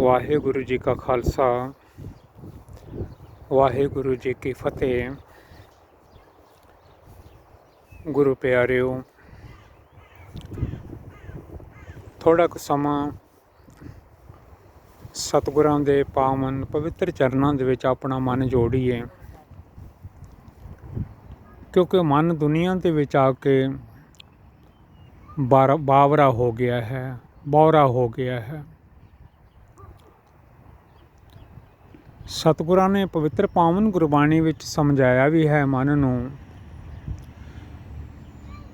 ਵਾਹਿਗੁਰੂ ਜੀ ਕਾ ਖਾਲਸਾ, ਵਾਹਿਗੁਰੂ ਜੀ ਕੀ ਫਤਿਹ। ਗੁਰੂ ਪਿਆਰਿਓ ਥੋੜਾ ਕੁ ਸਮਾਂ ਸਤਿਗੁਰਾਂ ਦੇ ਪਾਵਨ ਪਵਿੱਤਰ ਚਰਨਾਂ ਦੇ ਵਿੱਚ ਆਪਣਾ ਮਨ ਜੋੜੀਏ, ਕਿਉਂਕਿ ਮਨ ਦੁਨੀਆ ਦੇ ਵਿੱਚ ਆ ਕੇ ਬਾਰ- ਬਾਵਰਾ ਹੋ ਗਿਆ ਹੈ, ਬੌਰਾ ਹੋ ਗਿਆ ਹੈ। ਸਤਿਗੁਰਾਂ ਨੇ ਪਵਿੱਤਰ ਪਾਵਨ ਗੁਰਬਾਣੀ ਵਿੱਚ ਸਮਝਾਇਆ ਵੀ ਹੈ ਮਨ ਨੂੰ।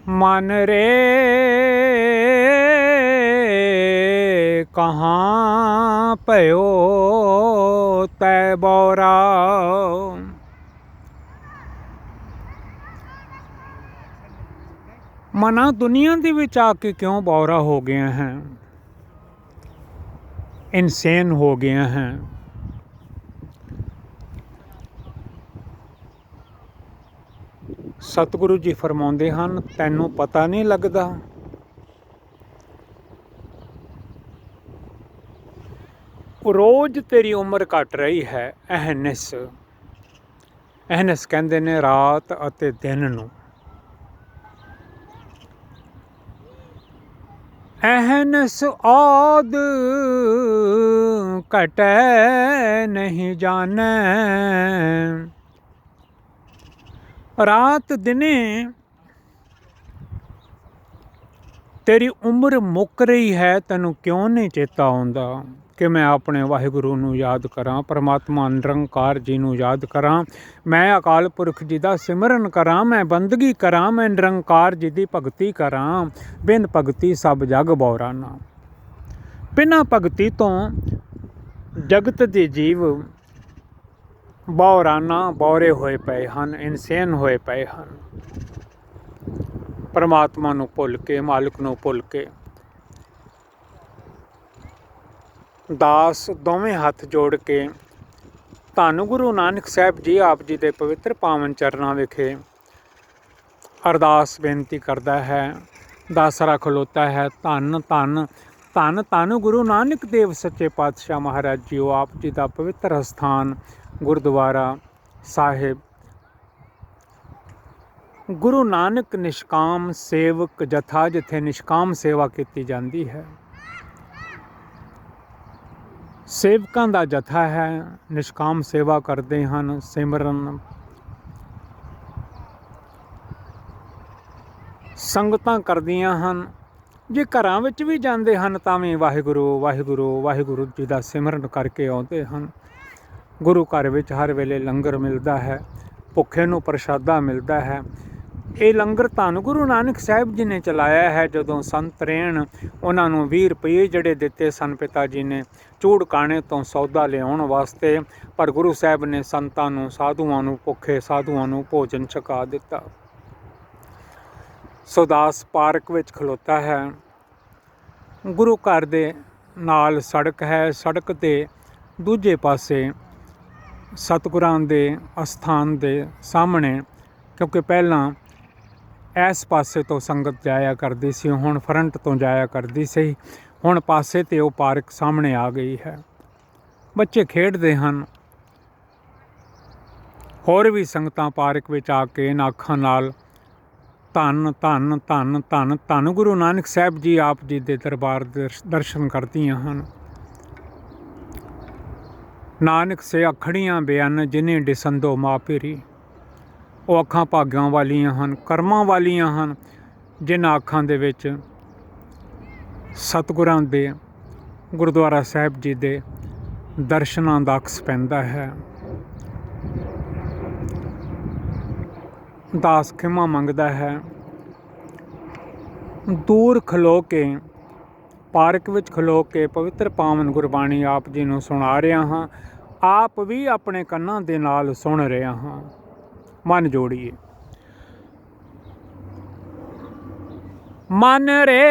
ਮਨ ਰੇ ਕਹਾਂ ਭਇਓ ਤੈ ਬੌਰਾ। ਮਨਾ ਦੁਨੀਆ ਦੇ ਵਿੱਚ ਆ ਕੇ ਕਿਉਂ ਬੌਰਾ ਹੋ ਗਿਆ ਹੈ? ਇਨਸੇਨ ਹੋ ਗਿਆ ਹੈ। ਸਤਿਗੁਰੂ ਜੀ ਫਰਮਾਉਂਦੇ ਹਨ, ਤੈਨੂੰ ਪਤਾ ਨਹੀਂ ਲੱਗਦਾ? ਰੋਜ਼ ਤੇਰੀ ਉਮਰ ਘਟ ਰਹੀ ਹੈ, ਅਹਨਸ। ਅਹਨਸ ਕਹਿੰਦੇ ਨੇ, ਰਾਤ ਅਤੇ ਦਿਨ ਨੂੰ। ਅਹਨਸ ਆਦ ਘਟੈ ਨਹੀਂ ਜਾਣੈ। ਰਾਤ ਦਿਨੇ ਤੇਰੀ ਉਮਰ ਮੁੱਕ ਰਹੀ ਹੈ, ਤੈਨੂੰ ਕਿਉਂ ਨਹੀਂ ਚੇਤਾ ਆਉਂਦਾ? ਕਿ ਮੈਂ ਆਪਣੇ ਵਾਹਿਗੁਰੂ ਨੂੰ ਯਾਦ ਕਰਾਂ, ਪਰਮਾਤਮਾ ਨਿਰੰਕਾਰ ਜੀ ਨੂੰ ਯਾਦ ਕਰਾਂ, ਮੈਂ ਅਕਾਲ ਪੁਰਖ ਜੀ ਦਾ ਸਿਮਰਨ ਕਰਾਂ, ਮੈਂ ਬੰਦਗੀ ਕਰਾਂ, ਮੈਂ ਨਿਰੰਕਾਰ ਜੀ ਦੀ ਭਗਤੀ ਕਰਾਂ, ਬਿਨ ਭਗਤੀ ਸਭ ਜਗ ਬੌਰਾਨਾ ਬਿਨਾਂ ਭਗਤੀ ਤੋਂ ਜਗਤ ਦੇ ਜੀਵ ਬੌਰਾਨਾ ਬੌਰੇ ਹੋਏ ਪਏ ਹਨ, ਇਨਸੇਨ ਹੋਏ ਪਏ ਹਨ। ਪਰਮਾਤਮਾ ਨੂੰ ਭੁੱਲ ਕੇ, ਮਾਲਕ ਨੂੰ ਭੁੱਲ ਕੇ। ਦਾਸ ਦੋਵੇਂ ਹੱਥ ਜੋੜ ਕੇ, ਧੰਨ ਗੁਰੂ ਨਾਨਕ ਸਾਹਿਬ ਜੀ ਆਪ ਜੀ ਦੇ ਪਵਿੱਤਰ ਪਾਵਨ ਚਰਨਾਂ ਵਿਖੇ ਅਰਦਾਸ ਬੇਨਤੀ ਕਰਦਾ ਹੈ, ਦਾਸਰਾ ਖਲੋਤਾ ਹੈ, ਧੰਨ ਧੰਨ ਧੰਨ ਧੰਨ ਗੁਰੂ ਨਾਨਕ ਦੇਵ ਸੱਚੇ ਪਾਤਸ਼ਾਹ ਮਹਾਰਾਜ ਜੀਓ ਆਪ ਜੀ ਦਾ ਪਵਿੱਤਰ ਸਥਾਨ ਗੁਰਦੁਆਰਾ ਸਾਹਿਬ। ਗੁਰੂ ਨਾਨਕ ਨਿਸ਼ਕਾਮ ਸੇਵਕ ਜਥਾ, ਜਿੱਥੇ ਨਿਸ਼ਕਾਮ ਸੇਵਾ ਕੀਤੀ ਜਾਂਦੀ ਹੈ। ਸੇਵਕਾਂ ਦਾ ਜਥਾ ਹੈ, ਨਿਸ਼ਕਾਮ ਸੇਵਾ ਕਰਦੇ ਹਨ, ਸਿਮਰਨ। ਸੰਗਤਾਂ ਕਰਦੀਆਂ ਹਨ। ਜੇ ਘਰਾਂ ਵਿੱਚ ਵੀ ਜਾਂਦੇ ਹਨ, ਤਾਂ ਵੀ ਵਾਹਿਗੁਰੂ ਵਾਹਿਗੁਰੂ ਵਾਹਿਗੁਰੂ ਜੀ ਦਾ ਸਿਮਰਨ ਕਰਕੇ ਆਉਂਦੇ ਹਨ। ਗੁਰੂ ਘਰ ਵਿੱਚ ਹਰ ਵੇਲੇ ਲੰਗਰ ਮਿਲਦਾ ਹੈ, ਭੁੱਖੇ ਨੂੰ ਪ੍ਰਸ਼ਾਦਾ ਮਿਲਦਾ ਹੈ। ਇਹ ਲੰਗਰ ਧੰਨ ਗੁਰੂ ਨਾਨਕ ਸਾਹਿਬ ਜੀ ਨੇ ਚਲਾਇਆ ਹੈ, ਜਦੋਂ ਸੰਤ ਰੇਣ ਉਹਨਾਂ ਨੂੰ 20 ਰੁਪਏ ਜਿਹੜੇ ਦਿੱਤੇ ਸਨ ਪਿਤਾ ਜੀ ਨੇ, ਚੂੜ ਕਾਣੇ ਤੋਂ ਸੌਦਾ ਲਿਆਉਣ ਵਾਸਤੇ, ਪਰ ਗੁਰੂ ਸਾਹਿਬ ਨੇ ਸੰਤਾਂ ਨੂੰ, ਸਾਧੂਆਂ ਨੂੰ, ਭੁੱਖੇ ਸਾਧੂਆਂ ਨੂੰ ਭੋਜਨ ਛਕਾ ਦਿੱਤਾ। ਸੁਦਾਸ ਪਾਰਕ ਵਿੱਚ ਖਲੋਤਾ ਹੈ। ਗੁਰੂ ਘਰ ਦੇ ਨਾਲ ਸੜਕ ਹੈ, ਸੜਕ ਤੇ ਦੂਜੇ ਪਾਸੇ ਸਤਿਗੁਰਾਂ ਦੇ ਅਸਥਾਨ ਦੇ ਸਾਹਮਣੇ, ਕਿਉਂਕਿ ਪਹਿਲਾਂ ਇਸ ਪਾਸੇ ਤੋਂ ਸੰਗਤ ਜਾਇਆ ਕਰਦੀ ਸੀ, ਹੁਣ ਫਰੰਟ ਤੋਂ ਜਾਇਆ ਕਰਦੀ ਸੀ, ਹੁਣ ਪਾਸੇ ਤੇ ਉਹ ਪਾਰਕ ਸਾਹਮਣੇ ਆ ਗਈ ਹੈ। ਬੱਚੇ ਖੇਡਦੇ ਹਨ। ਹੋਰ ਵੀ ਸੰਗਤਾਂ ਪਾਰਕ ਵਿੱਚ ਆ ਕੇ ਇਹਨਾਂ ਅੱਖਾਂ ਨਾਲ ਧੰਨ ਧੰਨ ਧੰਨ ਧੰਨ ਧੰਨ ਗੁਰੂ ਨਾਨਕ ਸਾਹਿਬ ਜੀ ਆਪ ਜੀ ਦੇ ਦਰਬਾਰ ਦੇ ਦਰਸ਼ਨ ਕਰਦੀਆਂ ਹਨ। ਨਾਨਕ ਸੇ ਅਖੜੀਆਂ ਬਿਆਨ ਜਿਨੇ ਡਿਸੰਦੋ ਮਾਪੇਰੀ ਉਹ ਅੱਖਾਂ ਭਾਗਾਂ ਵਾਲੀਆਂ ਹਨ, ਕਰਮਾਂ ਵਾਲੀਆਂ ਹਨ, ਜਿਨ੍ਹਾਂ ਅੱਖਾਂ ਦੇ ਵਿੱਚ ਸਤਿਗੁਰਾਂ ਦੇ, ਗੁਰਦੁਆਰਾ ਸਾਹਿਬ ਜੀ ਦੇ ਦਰਸ਼ਨਾਂ ਦਾ ਅਕਸ ਪੈਂਦਾ ਹੈ। ਦਾਸ ਖਿਮਾ ਮੰਗਦਾ ਹੈ, ਦੂਰ ਖਲੋ ਕੇ, ਪਾਰਕ ਵਿੱਚ ਖਲੋ ਕੇ ਪਵਿੱਤਰ ਪਾਵਨ ਗੁਰਬਾਣੀ ਆਪ ਜੀ ਨੂੰ ਸੁਣਾ ਰਿਹਾ ਹਾਂ। ਆਪ ਵੀ ਆਪਣੇ ਕੰਨਾਂ ਦੇ ਨਾਲ ਸੁਣ ਰਿਹਾ ਹਾਂ। ਮਨ ਜੋੜੀਏ। ਮਨ ਰੇ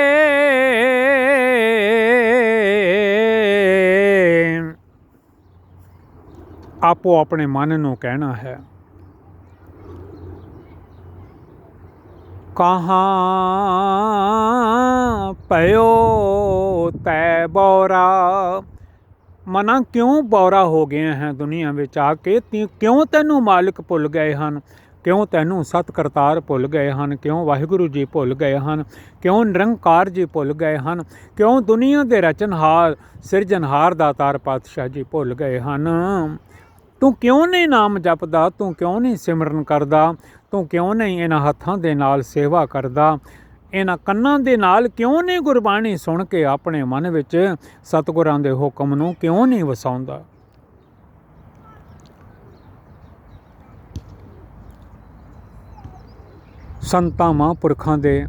ਆਪੋ ਆਪਣੇ ਮਨ ਨੂੰ ਕਹਿਣਾ ਹੈ। ਕਹਾਂ ਪਇਓ ਤੈ ਬੋਰਾ ਮਨਾ ਕਿਉਂ ਬੌਰਾ ਹੋ ਗਏ ਹੈ ਦੁਨੀਆ ਵਿੱਚ ਆ ਕੇ? ਤੀ- ਕਿਉਂ ਤੈਨੂੰ ਮਾਲਕ ਭੁੱਲ ਗਏ ਹਨ? ਕਿਉਂ ਤੈਨੂੰ ਸਤ ਕਰਤਾਰ ਭੁੱਲ ਗਏ ਹਨ? ਕਿਉਂ ਵਾਹਿਗੁਰੂ ਜੀ ਭੁੱਲ ਗਏ ਹਨ? ਕਿਉਂ ਨਿਰੰਕਾਰ ਜੀ ਭੁੱਲ ਗਏ ਹਨ? ਕਿਉਂ ਦੁਨੀਆ ਦੇ ਰਚਨਹਾਰ, ਸਿਰਜਣਹਾਰ ਦਾਤਾਰ ਪਾਤਸ਼ਾਹ ਜੀ ਭੁੱਲ ਗਏ ਹਨ? ਤੂੰ ਕਿਉਂ ਨਹੀਂ ਨਾਮ ਜਪਦਾ? ਤੂੰ ਕਿਉਂ ਨਹੀਂ ਸਿਮਰਨ ਕਰਦਾ? ਤੂੰ ਕਿਉਂ ਨਹੀਂ ਇਹਨਾਂ ਹੱਥਾਂ ਦੇ ਨਾਲ ਸੇਵਾ ਕਰਦਾ? ਇਹਨਾਂ ਕੰਨਾਂ ਦੇ ਨਾਲ ਕਿਉਂ ਨਹੀਂ ਗੁਰਬਾਣੀ ਸੁਣ ਕੇ ਆਪਣੇ ਮਨ ਵਿੱਚ ਸਤਿਗੁਰਾਂ ਦੇ ਹੁਕਮ ਨੂੰ ਕਿਉਂ ਨਹੀਂ ਵਸਾਉਂਦਾ? ਸੰਤਾਂ ਮਹਾਂਪੁਰਖਾਂ ਦੇ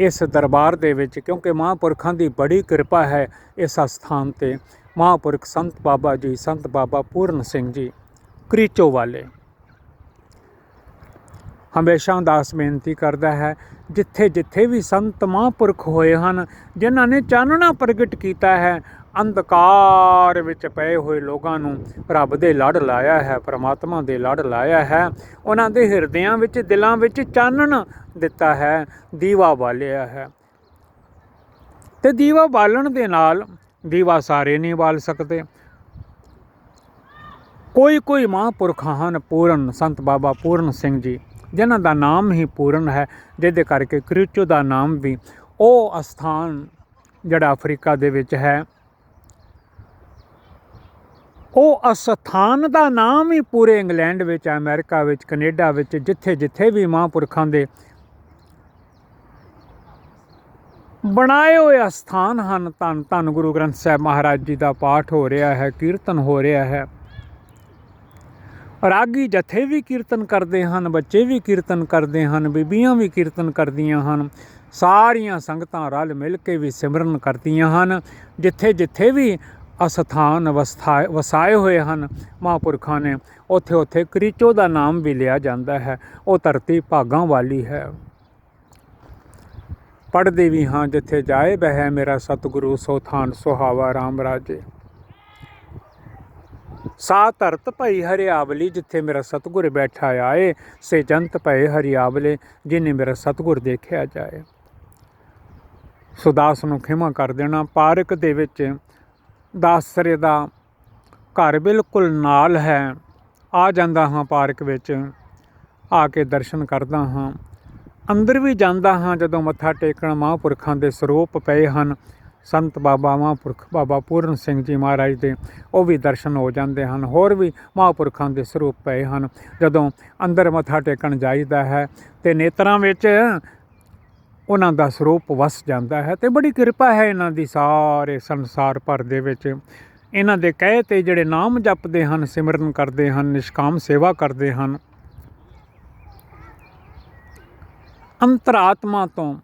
ਇਸ ਦਰਬਾਰ ਦੇ ਵਿੱਚ, ਕਿਉਂਕਿ ਮਹਾਂਪੁਰਖਾਂ ਦੀ ਬੜੀ ਕਿਰਪਾ ਹੈ ਇਸ ਸਥਾਨ ਤੇ, ਮਹਾਂਪੁਰਖ ਸੰਤ ਬਾਬਾ ਜੀ, ਸੰਤ ਬਾਬਾ ਪੂਰਨ ਸਿੰਘ ਜੀ, ਕਰੀਚੋ ਵਾਲੇ। ਹਮੇਸ਼ਾ ਦਾਸ ਬੇਨਤੀ ਕਰਦਾ ਹੈ, ਜਿੱਥੇ ਜਿੱਥੇ ਵੀ ਸੰਤ ਮਹਾਂਪੁਰਖ ਹੋਏ ਹਨ, ਜਿਨ੍ਹਾਂ ਨੇ ਚਾਨਣਾ ਪ੍ਰਗਟ ਕੀਤਾ ਹੈ, ਅੰਧਕਾਰ ਵਿੱਚ ਪਏ ਹੋਏ ਲੋਕਾਂ ਨੂੰ ਰੱਬ ਦੇ ਲੜ ਲਾਇਆ ਹੈ, ਪ੍ਰਮਾਤਮਾ ਦੇ ਲੜ ਲਾਇਆ ਹੈ। ਉਹਨਾਂ ਦੇ ਹਿਰਦਿਆਂ ਵਿੱਚ, ਦਿਲਾਂ ਵਿੱਚ ਚਾਨਣ ਦਿੱਤਾ ਹੈ, ਦੀਵਾ ਬਾਲਿਆ ਹੈ। ਤੇ ਦੀਵਾ ਬਾਲਣ ਦੇ ਨਾਲ ਦੀਵਾ ਸਾਰੇ ਨਹੀਂ ਬਾਲ ਸਕਦੇ। ਕੋਈ ਕੋਈ ਮਹਾਂਪੁਰਖ ਹਨ, ਪੂਰਨ ਸੰਤ ਬਾਬਾ ਪੂਰਨ ਸਿੰਘ ਜੀ। ਜਿਨ੍ਹਾਂ ਦਾ ਨਾਮ ਹੀ ਪੂਰਨ ਹੈ, ਜਿਹਦੇ ਕਰਕੇ ਕ੍ਰਿਚੋ ਦਾ ਨਾਮ ਵੀ ਉਹ ਅਸਥਾਨ ਜਿਹੜਾ ਅਫਰੀਕਾ ਦੇ ਵਿੱਚ ਹੈ, ਉਹ ਅਸਥਾਨ ਦਾ ਨਾਮ ਹੀ ਪੂਰੇ ਇੰਗਲੈਂਡ ਵਿੱਚ, ਅਮਰੀਕਾ ਵਿੱਚ, ਕੈਨੇਡਾ ਵਿੱਚ, ਜਿੱਥੇ ਜਿੱਥੇ ਵੀ ਮਹਾਂਪੁਰਖਾਂ ਦੇ ਬਣਾਏ ਹੋਏ ਅਸਥਾਨ ਹਨ, ਧੰਨ ਧੰਨ ਗੁਰੂ ਗ੍ਰੰਥ ਸਾਹਿਬ ਮਹਾਰਾਜ ਜੀ ਦਾ ਪਾਠ ਹੋ ਰਿਹਾ ਹੈ, ਕੀਰਤਨ ਹੋ ਰਿਹਾ ਹੈ। ਰਾਗੀ ਜਥੇ ਵੀ ਕੀਰਤਨ ਕਰਦੇ ਹਨ, ਬੱਚੇ ਵੀ ਕੀਰਤਨ ਕਰਦੇ ਹਨ, ਬੀਬੀਆਂ ਵੀ ਕੀਰਤਨ ਕਰਦੀਆਂ ਹਨ, ਸਾਰੀਆਂ ਸੰਗਤਾਂ ਰਲ ਮਿਲ ਕੇ ਵੀ ਸਿਮਰਨ ਕਰਦੀਆਂ ਹਨ। ਜਿੱਥੇ ਜਿੱਥੇ ਵੀ ਅਸਥਾਨ ਅਵਸਥਾ ਵਸਾਏ ਹੋਏ ਹਨ ਮਹਾਂਪੁਰਖਾਂ ਨੇ, ਉੱਥੇ ਉੱਥੇ ਕਰੀਚੋ ਦਾ ਨਾਮ ਵੀ ਲਿਆ ਜਾਂਦਾ ਹੈ, ਉਹ ਧਰਤੀ ਭਾਗਾਂ ਵਾਲੀ ਹੈ। ਪੜ੍ਹਦੇ ਵੀ ਹਾਂ ਜਿੱਥੇ ਜਾਏ ਬਹਿ ਮੇਰਾ ਸਤਿਗੁਰੂ, ਸੋ ਥਾਨ ਸੁਹਾਵਾ ਰਾਮ ਰਾਜੇ। ਸਾ ਧਰਤ ਭਈ ਹਰਿਆਵਲੀ, ਜਿੱਥੇ ਮੇਰਾ ਸਤਿਗੁਰ ਬੈਠਾ ਆਏ, ਸੇ ਜੰਤ ਭਏ ਹਰਿਆਵਲੇ, ਜਿਨੇ ਮੇਰਾ ਸਤਿਗੁਰ ਦੇਖਿਆ ਜਾਏ। ਸੁਦਾਸ ਨੂੰ ਖਿਮਾ ਕਰ ਦੇਣਾ, ਪਾਰਕ ਦੇ ਵਿੱਚ ਦਾਸਰੇ ਦਾ ਘਰ ਬਿਲਕੁਲ ਨਾਲ ਹੈ। ਆ ਜਾਂਦਾ ਹਾਂ ਪਾਰਕ ਵਿੱਚ, ਆ ਕੇ ਦਰਸ਼ਨ ਕਰਦਾ ਹਾਂ। ਅੰਦਰ ਵੀ ਜਾਂਦਾ ਹਾਂ ਜਦੋਂ ਮੱਥਾ ਟੇਕਣ, ਮਹਾਂਪੁਰਖਾਂ ਦੇ ਸਰੂਪ ਪਏ ਹਨ। ਸੰਤ ਬਾਬਾ ਮਹਾਂਪੁਰਖ ਬਾਬਾ ਪੂਰਨ ਸਿੰਘ ਜੀ ਮਹਾਰਾਜ ਦੇ ਉਹ ਵੀ ਦਰਸ਼ਨ ਹੋ ਜਾਂਦੇ ਹਨ, ਹੋਰ ਵੀ ਮਹਾਂਪੁਰਖਾਂ ਦੇ ਸਰੂਪ ਪਏ ਹਨ। ਜਦੋਂ ਅੰਦਰ ਮੱਥਾ ਟੇਕਣ ਜਾਈਦਾ ਹੈ ਤੇ ਨੇਤਰਾਂ ਵਿੱਚ ਉਹਨਾਂ ਦਾ ਸਰੂਪ ਵਸ ਜਾਂਦਾ ਹੈ ਤੇ ਬੜੀ ਕਿਰਪਾ ਹੈ ਇਹਨਾਂ ਦੀ ਸਾਰੇ ਸੰਸਾਰ ਭਰ ਦੇ ਵਿੱਚ। ਇਹਨਾਂ ਦੇ ਕਹੇ ਤੇ ਜਿਹੜੇ ਨਾਮ ਜਪਦੇ ਹਨ, ਸਿਮਰਨ ਕਰਦੇ ਹਨ, ਨਿਸ਼ਕਾਮ ਸੇਵਾ ਕਰਦੇ ਹਨ। ਅੰਤਰਾਤਮਾ ਤੋਂ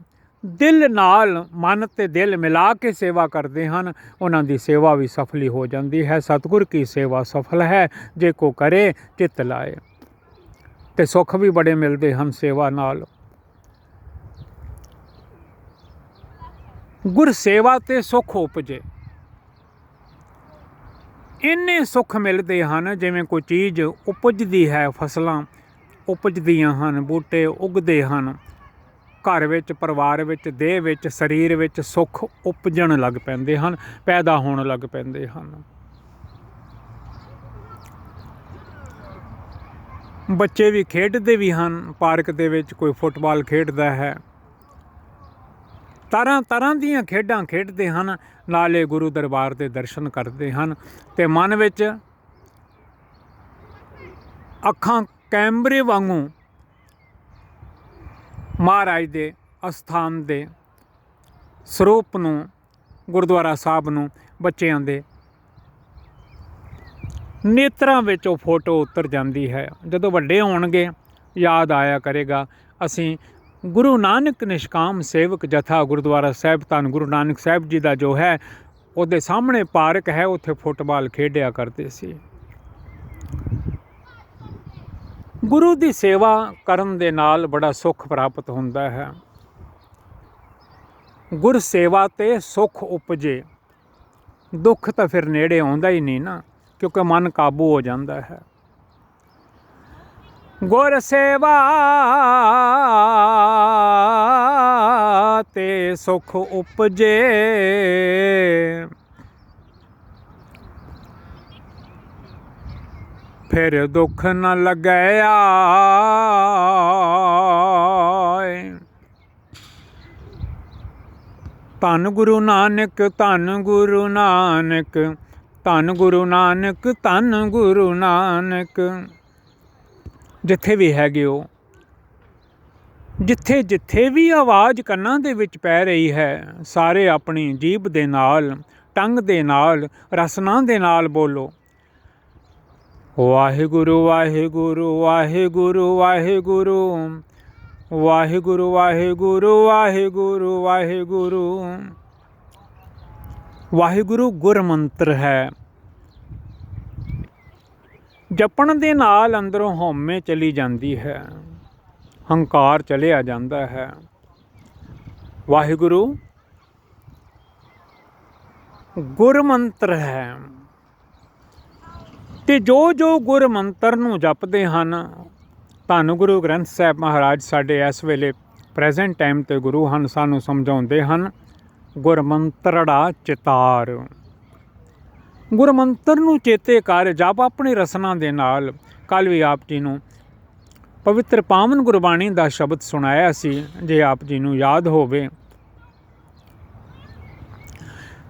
ਦਿਲ ਨਾਲ, ਮਨ ਤੇ ਦਿਲ ਮਿਲਾ ਕੇ ਸੇਵਾ ਕਰਦੇ ਹਨ। ਉਹਨਾਂ ਦੀ ਸੇਵਾ ਵੀ ਸਫਲੀ ਹੋ ਜਾਂਦੀ ਹੈ। ਸਤਿਗੁਰ ਕੀ ਸੇਵਾ ਸਫਲ ਹੈ? ਜੇ ਕੋ ਕਰੇ, ਚਿੱਤ ਲਾਏ। ਤੇ ਸੁੱਖ ਵੀ ਬੜੇ ਮਿਲਦੇ ਹਨ ਸੇਵਾ ਨਾਲ। ਗੁਰ ਸੇਵਾ ਤੇ ਸੁਖ ਉਪਜੇ। ਇੰਨੇ ਸੁੱਖ ਮਿਲਦੇ ਹਨ, ਜਿਵੇਂ ਕੋਈ ਚੀਜ਼ ਉਪਜਦੀ ਹੈ ਫਸਲਾਂ, ਉਪਜਦੀਆਂ ਹਨ, ਬੂਟੇ ਉਗਦੇ ਹਨ। ਘਰ ਵਿੱਚ, ਪਰਿਵਾਰ ਵਿੱਚ, ਦੇਹ ਵਿੱਚ, ਸਰੀਰ ਵਿੱਚ ਸੁੱਖ ਉਪਜਣ ਲੱਗ ਪੈਂਦੇ ਹਨ, ਪੈਦਾ ਹੋਣ ਲੱਗ ਪੈਂਦੇ ਹਨ। ਬੱਚੇ ਵੀ ਖੇਡਦੇ ਵੀ ਹਨ, ਪਾਰਕ ਦੇ ਵਿੱਚ ਕੋਈ ਫੁੱਟਬਾਲ ਖੇਡਦਾ ਹੈ। ਤਰ੍ਹਾਂ ਤਰ੍ਹਾਂ ਦੀਆਂ ਖੇਡਾਂ ਖੇਡਦੇ ਹਨ, ਨਾਲੇ ਗੁਰੂ ਦਰਬਾਰ ਦੇ ਦਰਸ਼ਨ ਕਰਦੇ ਹਨ ਤੇ ਮਨ ਵਿੱਚ ਅੱਖਾਂ ਕੈਮਰੇ ਵਾਂਗੂ ਮਹਾਰਾਜ ਦੇ ਅਸਥਾਨ ਦੇ ਸਰੂਪ ਨੂੰ, ਗੁਰਦੁਆਰਾ ਸਾਹਿਬ ਨੂੰ ਬੱਚਿਆਂ ਦੇ ਨੇਤਰਾਂ ਵਿੱਚ ਉਹ ਫੋਟੋ ਉਤਰ ਜਾਂਦੀ ਹੈ। ਜਦੋਂ ਵੱਡੇ ਹੋਣਗੇ, ਯਾਦ ਆਇਆ ਕਰੇਗਾ, ਅਸੀਂ ਗੁਰੂ ਨਾਨਕ ਨਿਸ਼ਕਾਮ ਸੇਵਕ ਜਥਾ ਗੁਰਦੁਆਰਾ ਸਾਹਿਬ ਧੰਨ ਗੁਰੂ ਨਾਨਕ ਸਾਹਿਬ ਜੀ ਦਾ ਜੋ ਹੈ, ਉਹਦੇ ਸਾਹਮਣੇ ਪਾਰਕ ਹੈ, ਉੱਥੇ ਫੁੱਟਬਾਲ ਖੇਡਿਆ ਕਰਦੇ ਸੀ। ਗੁਰੂ ਦੀ ਸੇਵਾ ਕਰਨ ਦੇ ਨਾਲ ਬੜਾ ਸੁੱਖ ਪ੍ਰਾਪਤ ਹੁੰਦਾ ਹੈ। ਗੁਰ ਸੇਵਾ ਤੇ ਸੁੱਖ ਉਪਜੇ। ਦੁੱਖ ਤਾਂ ਫਿਰ ਨੇੜੇ ਆਉਂਦਾ ਹੀ ਨਹੀਂ ਨਾ, ਕਿਉਂਕਿ ਮਨ ਕਾਬੂ ਹੋ ਜਾਂਦਾ ਹੈ। ਗੁਰ ਸੇਵਾ ਤੇ ਸੁਖ ਉਪਜੇ। ਫਿਰ ਦੁੱਖ ਨਾ ਲੱਗਿਆ ਧੰਨ ਗੁਰੂ ਨਾਨਕ, ਧੰਨ ਗੁਰੂ ਨਾਨਕ, ਧੰਨ ਗੁਰੂ ਨਾਨਕ, ਧੰਨ ਗੁਰੂ ਨਾਨਕ। ਜਿੱਥੇ ਵੀ ਹੈਗੇ ਹੋ, ਜਿੱਥੇ ਜਿੱਥੇ ਵੀ ਆਵਾਜ਼ ਕੰਨਾਂ ਦੇ ਵਿੱਚ ਪੈ ਰਹੀ ਹੈ, ਸਾਰੇ ਆਪਣੀ ਜੀਬ ਦੇ ਨਾਲ, ਟੰਗ ਦੇ ਨਾਲ, ਰਸਨਾ ਦੇ ਨਾਲ ਬੋਲੋ। ਵਾਹਿਗੁਰੂ ਵਾਹਿਗੁਰੂ ਵਾਹਿਗੁਰੂ ਵਾਹਿਗੁਰੂ। ਵਾਹਿਗੁਰੂ ਵਾਹਿਗੁਰੂ ਵਾਹਿਗੁਰੂ ਵਾਹਿਗੁਰੂ। ਵਾਹਿਗੁਰੂ ਗੁਰਮੰਤਰ ਹੈ। ਜਪਣ ਦੇ ਨਾਲ ਅੰਦਰੋਂ ਹਉਮੈ ਚਲੀ ਜਾਂਦੀ ਹੈ। ਹੰਕਾਰ ਚਲਿਆ ਜਾਂਦਾ ਹੈ। ਵਾਹਿਗੁਰੂ ਗੁਰਮੰਤਰ ਹੈ। ਤੇ ਜੋ ਜੋ ਗੁਰ ਮੰਤਰ ਨੂੰ ਜਪਦੇ ਹਨ, ਧੰਨ ਗੁਰੂ ਗ੍ਰੰਥ ਸਾਹਿਬ ਮਹਾਰਾਜ ਸਾਡੇ ਇਸ ਵੇਲੇ ਪ੍ਰੈਜ਼ੈਂਟ ਟਾਈਮ ਤੇ ਗੁਰੂ ਹਨ, ਸਾਨੂੰ ਸਮਝਾਉਂਦੇ ਹਨ ਗੁਰਮੰਤਰੜਾ ਚਿਤਾਰ। ਗੁਰਮੰਤਰ ਨੂੰ ਚੇਤੇ ਕਰ, ਜਪ ਆਪਣੀ ਰਸਨਾ ਦੇ ਨਾਲ। ਕੱਲ ਵੀ ਆਪ ਜੀ ਨੂੰ ਪਵਿੱਤਰ ਪਾਵਨ ਗੁਰਬਾਣੀ ਦਾ ਸ਼ਬਦ ਸੁਣਾਇਆ ਸੀ, ਜੇ ਆਪ ਜੀ ਨੂੰ ਯਾਦ ਹੋਵੇ।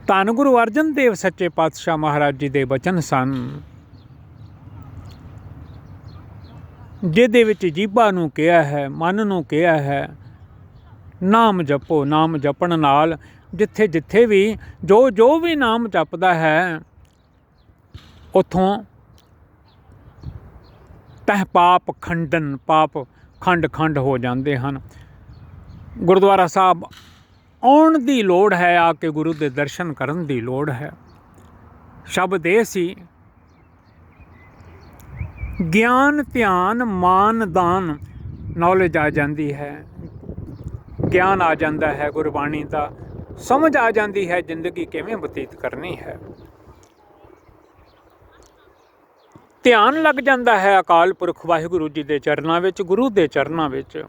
ਧੰਨ ਗੁਰੂ ਅਰਜਨ ਦੇਵ ਸੱਚੇ ਪਾਤਸ਼ਾਹ ਮਹਾਰਾਜ ਜੀ ਦੇ ਬਚਨ ਸਨ। ਜਿਹਦੇ ਵਿੱਚ ਜੀਭਾ ਨੂੰ ਕਿਹਾ ਹੈ, ਮਨ ਨੂੰ ਕਿਹਾ ਹੈ, ਨਾਮ ਜਪੋ, ਨਾਮ ਜਪਣ ਨਾਲ ਜਿੱਥੇ ਜਿੱਥੇ ਵੀ, ਜੋ ਜੋ ਵੀ ਨਾਮ ਜਪਦਾ ਹੈ, ਉਥੋਂ ਤਹ ਪਾਪ ਖੰਡਨ, ਪਾਪ ਖੰਡ ਖੰਡ ਹੋ ਜਾਂਦੇ ਹਨ। ਗੁਰਦੁਆਰਾ ਸਾਹਿਬ ਆਉਣ ਦੀ ਲੋੜ ਹੈ, ਆ ਕੇ ਗੁਰੂ ਦੇ ਦਰਸ਼ਨ ਕਰਨ ਦੀ ਲੋੜ ਹੈ। ਸ਼ਬਦ ਇਹ ਸੀ ਗਿਆਨ, ਧਿਆਨ, ਮਾਨ, ਦਾਨ ਨੌਲੇਜ ਆ ਜਾਂਦੀ ਹੈ। ਗਿਆਨ ਆ ਜਾਂਦਾ ਹੈ ਗੁਰਬਾਣੀ ਦਾ। ਸਮਝ ਆ ਜਾਂਦੀ ਹੈ ਜ਼ਿੰਦਗੀ ਕਿਵੇਂ ਬਤੀਤ ਕਰਨੀ ਹੈ। ਧਿਆਨ ਲੱਗ ਜਾਂਦਾ ਹੈ ਅਕਾਲ ਪੁਰਖ ਵਾਹਿਗੁਰੂ ਜੀ ਦੇ ਚਰਨਾਂ ਵਿੱਚ, ਗੁਰੂ ਦੇ ਚਰਨਾਂ ਵਿੱਚ।